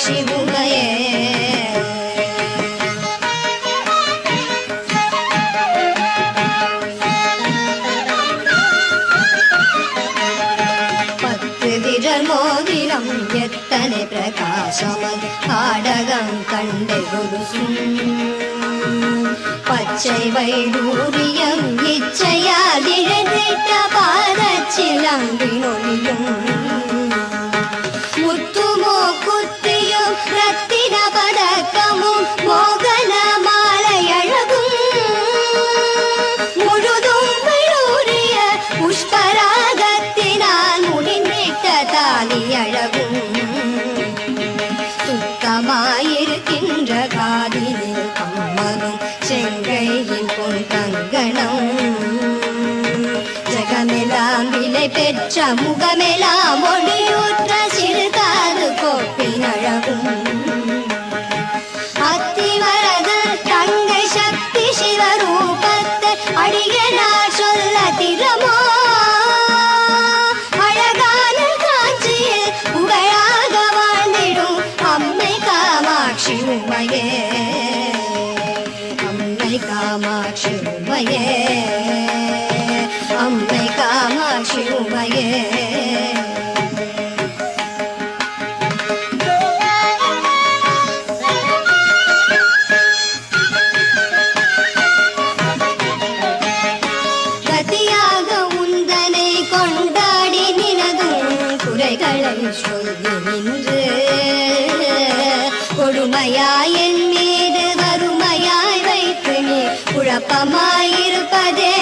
ಶಿವುಮಯೇ மோதிரம் எத்தனை பிரகாசமது பாடகம் கண்டு குருசும் பச்சை வைடூரியம் இச்சையாதிழந்திட்ட பாதச்சிலம்பினொழியும் முகமெலாம் ஒளியூற்ற சிறுகாது கோப்பினழகும் அத்திவரது தங்கை சக்தி சிவரூபத்தை அடிகளார் சொல்ல திறமோ? அழகான காட்சியில் புகழாக வாழ்ந்திடும் அம்மை காமாட்சி உமையே. அம்மை காமாட்சி உமையே. சிறப்பமாயிருப்பதே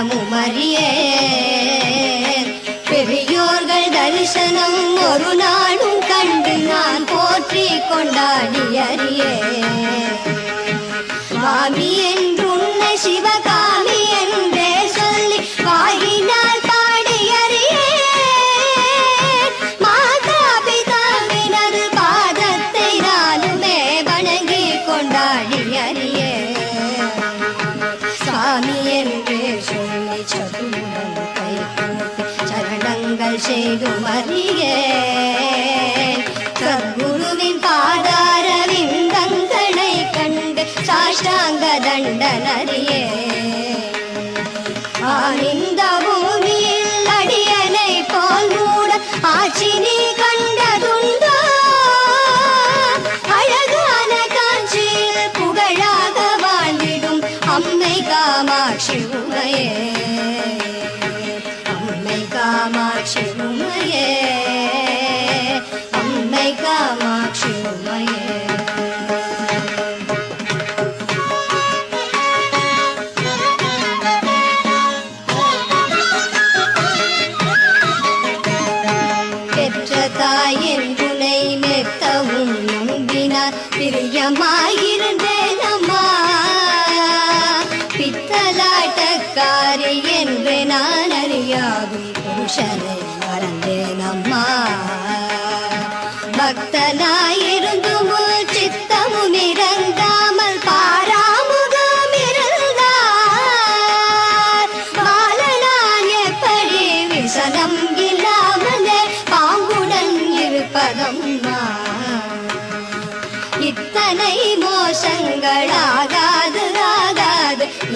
தரிசனமும் அறிய பெரியோர்கள் தரிசனம் ஒரு நாளும் கண்டு நான் போற்றி கொண்டாடி அறியே ಮೆದು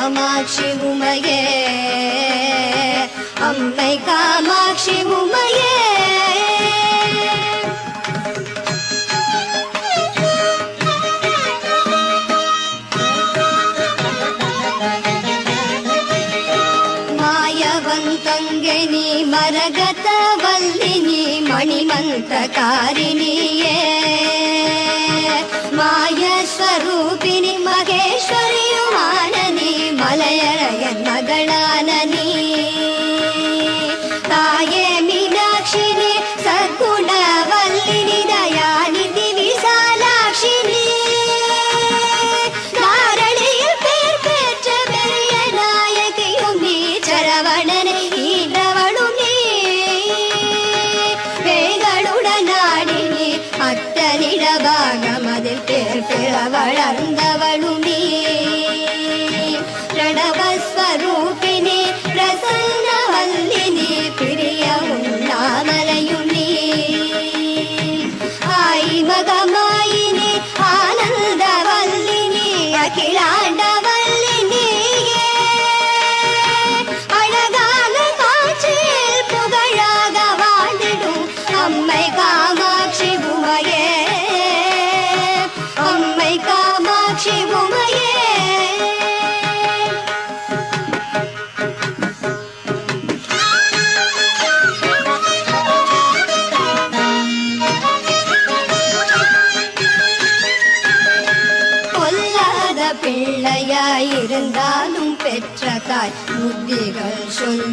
காமாட்சி உமையே அம்மை காமாட்சி உமையே. மாயவந்தங்கனி மரகத வல்லினி மணிமந்த காரிணியே. மலதாக மதில் பேர் வளர்ந்தவள்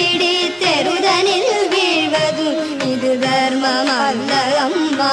பிடித்தெருதனில் வீழ்வதும் இது தர்மமல்ல அம்மா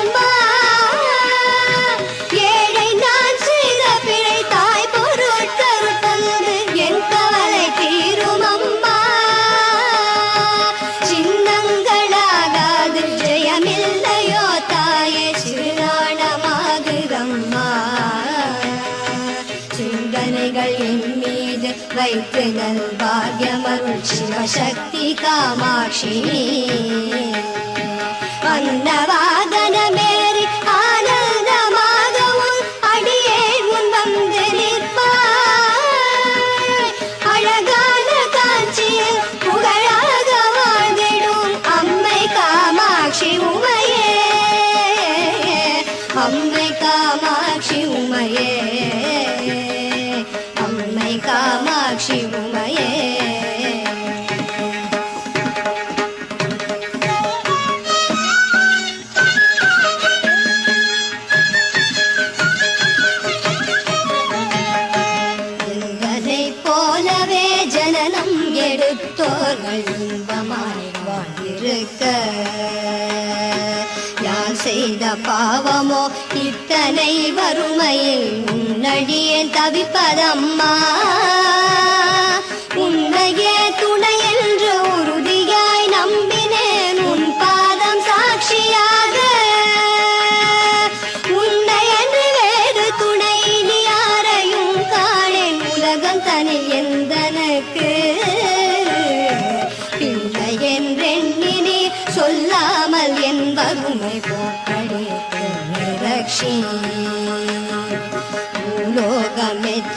शिवशक्ति कामाक्षिणी। अन्न நாங்கள் இன்பமாய் வாழ்ந்திருக்க யான் செய்த பாவமோ இத்தனை வறுமையில் உன்னடியே தவிப்பதம்மா.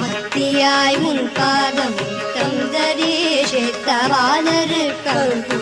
मत्यायङ्कादं कं दरीशे तवानृकम्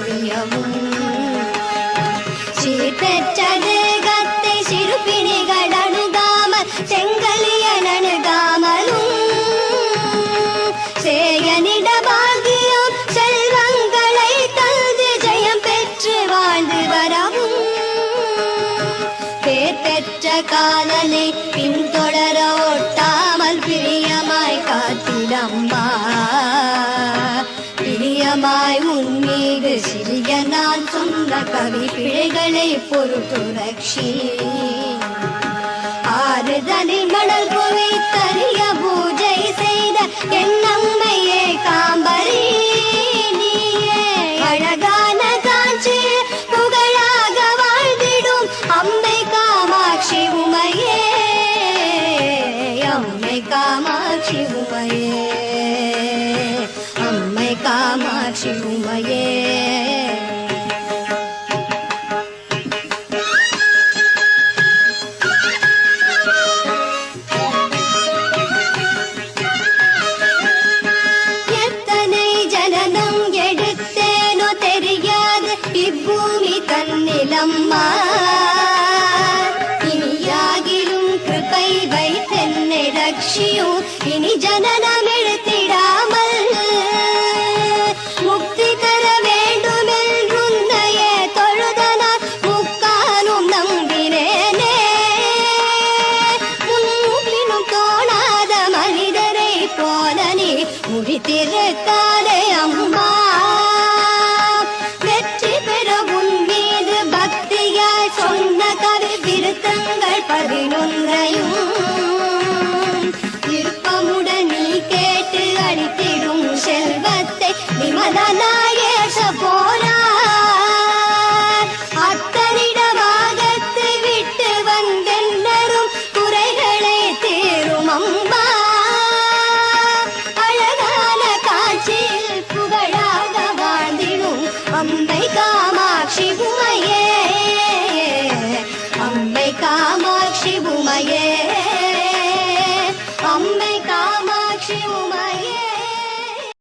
பாவி பிழைகளை பொருட்டு ரக்ஷி ஆறுதனை மணல் குவித்தறிய பூஜை செய்த என்னம்மையே காம்பரி. அழகான காட்சி புகழாக வாழ்ந்திடும் அம்மை காமாட்சி உமையே. அம்மை காமாட்சி உமையே. இனி ஜனனம் எடுத்திடாமல்